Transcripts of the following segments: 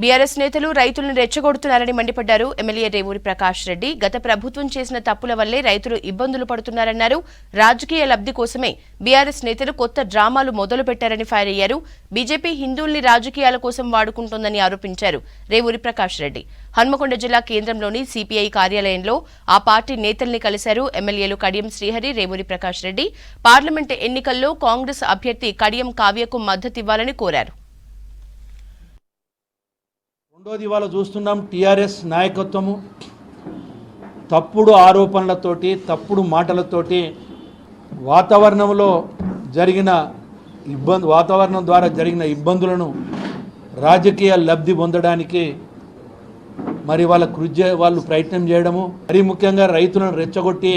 BRS నేతలు రైతులను రెచ్చగొడుతున్నారని మండిపడ్డారు ఎమ్మెల్యే రేవూరి ప్రకాష్ రెడ్డి. గత ప్రభుత్వం చేసిన తప్పుల వల్లే రైతులు ఇబ్బందులు పడుతున్నారన్నారు. రాజకీయ లబ్ధి కోసమే బీఆర్ఎస్ నేతలు కొత్త డ్రామాలు మొదలు పెట్టారని ఫైర్ అయ్యారు. బీజేపీ హిందువుల్ని రాజకీయాల కోసం వాడుకుంటోందని ఆరోపించారు రేవూరి ప్రకాష్ రెడ్డి. హన్మకొండ జిల్లా కేంద్రంలోని సిపిఐ కార్యాలయంలో ఆ పార్టీ నేతల్ని కలిశారు ఎమ్మెల్యేలు కడియం శ్రీహరి రేవూరి ప్రకాష్ రెడ్డి. పార్లమెంటు ఎన్నికల్లో కాంగ్రెస్ అభ్యర్థి కడియం కావ్యకు మద్దతివ్వాలని కోరారు. రెండోది ఇవాళ చూస్తున్నాం టీఆర్ఎస్ నాయకత్వము. తప్పుడు ఆరోపణలతోటి తప్పుడు మాటలతోటి వాతావరణంలో జరిగిన ఇబ్బంది వాతావరణం ద్వారా జరిగిన ఇబ్బందులను రాజకీయ లబ్ధి పొందడానికి మరి వాళ్ళ కృషి వాళ్ళు ప్రయత్నం చేయడము మరీ ముఖ్యంగా రైతులను రెచ్చగొట్టి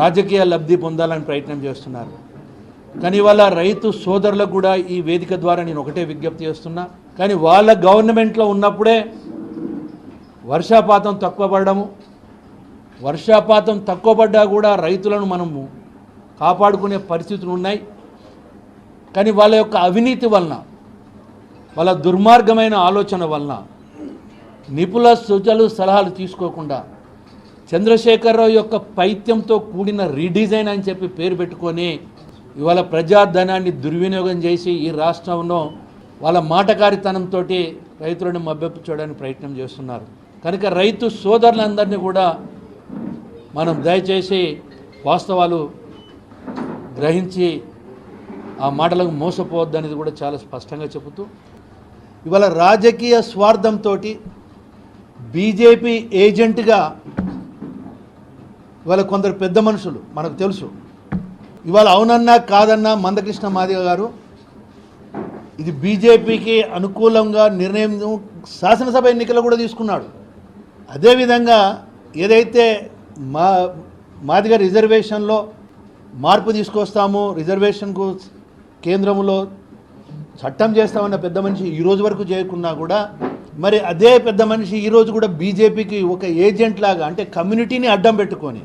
రాజకీయ లబ్ధి పొందాలని ప్రయత్నం చేస్తున్నారు. కానీ వాళ్ళ రైతు సోదరులకు కూడా ఈ వేదిక ద్వారా నేను ఒకటే విజ్ఞప్తి చేస్తున్నా. కానీ వాళ్ళ గవర్నమెంట్లో ఉన్నప్పుడే వర్షాపాతం తక్కువ పడడము. వర్షాపాతం తక్కువ పడ్డా కూడా రైతులను మనము కాపాడుకునే పరిస్థితులు ఉన్నాయి. కానీ వాళ్ళ యొక్క అవినీతి వలన వాళ్ళ దుర్మార్గమైన ఆలోచన వలన నిపుల సూచనలు సలహాలు తీసుకోకుండా చంద్రశేఖరరావు యొక్క పైత్యంతో కూడిన రీడిజైన్ అని చెప్పి పేరు పెట్టుకొని ఇవాళ ప్రజాధనాన్ని దుర్వినియోగం చేసి ఈ రాష్ట్రంలో వాళ్ళ మాటకారితనంతో రైతులను మభ్యపుచ్చడానికి ప్రయత్నం చేస్తున్నారు. కనుక రైతు సోదరులందరినీ కూడా మనం దయచేసి వాస్తవాలు గ్రహించి ఆ మాటలకు మోసపోవద్దనేది కూడా చాలా స్పష్టంగా చెబుతూ ఇవాళ రాజకీయ స్వార్థంతో బీజేపీ ఏజెంట్గా ఇవాళ కొందరు పెద్ద మనుషులు మనకు తెలుసు. ఇవాళ అవునన్నా కాదన్నా మందకృష్ణ మాదిగ గారు ఇది బీజేపీకి అనుకూలంగా నిర్ణయం శాసనసభ ఎన్నికలు కూడా తీసుకున్నాడు. అదేవిధంగా ఏదైతే మా మాదిగ రిజర్వేషన్లో మార్పు తీసుకొస్తాము రిజర్వేషన్కు కేంద్రంలో చట్టం చేస్తామన్న పెద్ద మనిషి ఈ రోజు వరకు చేయకున్నా కూడా మరి అదే పెద్ద మనిషి ఈరోజు కూడా బీజేపీకి ఒక ఏజెంట్ లాగా అంటే కమ్యూనిటీని అడ్డం పెట్టుకొని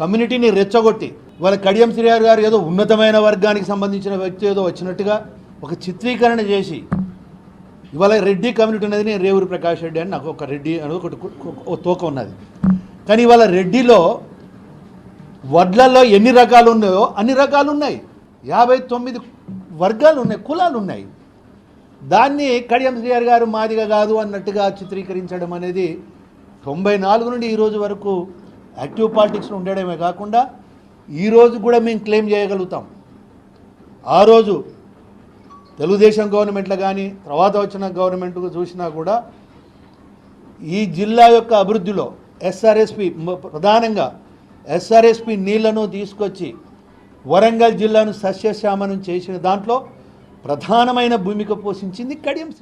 కమ్యూనిటీని రెచ్చగొట్టి వాళ్ళ కడియం శ్రీహార్ గారు ఏదో ఉన్నతమైన వర్గానికి సంబంధించిన వ్యక్తి ఏదో వచ్చినట్టుగా ఒక చిత్రీకరణ చేసి ఇవాళ రెడ్డి కమ్యూనిటీ అనేది నేను రేవూరి ప్రకాష్ రెడ్డి అని నాకు ఒక రెడ్డి అని ఒకటి ఒక తోక ఉన్నది. కానీ ఇవాళ రెడ్డిలో వడ్లలో ఎన్ని రకాలు ఉన్నాయో అన్ని రకాలు ఉన్నాయి. యాభై తొమ్మిది వర్గాలు ఉన్నాయి కులాలు ఉన్నాయి. దాన్ని కడియం శ్రీహరి గారు మాదిగా కాదు అన్నట్టుగా చిత్రీకరించడం అనేది తొంభై నాలుగు నుండి ఈరోజు వరకు యాక్టివ్ పాలిటిక్స్లో ఉండడమే కాకుండా ఈరోజు కూడా మేము క్లెయిమ్ చేయగలుగుతాం. ఆ రోజు తెలుగుదేశం గవర్నమెంట్లో కానీ తర్వాత వచ్చిన గవర్నమెంట్ చూసినా కూడా ఈ జిల్లా యొక్క అభివృద్ధిలో ఎస్ఆర్ఎస్పి ప్రధానంగా ఎస్ఆర్ఎస్పి నీళ్ళను తీసుకొచ్చి వరంగల్ జిల్లాను సస్యశ్యామనం చేసిన దాంట్లో ప్రధానమైన భూమిక పోషించింది కడియం శ్రీ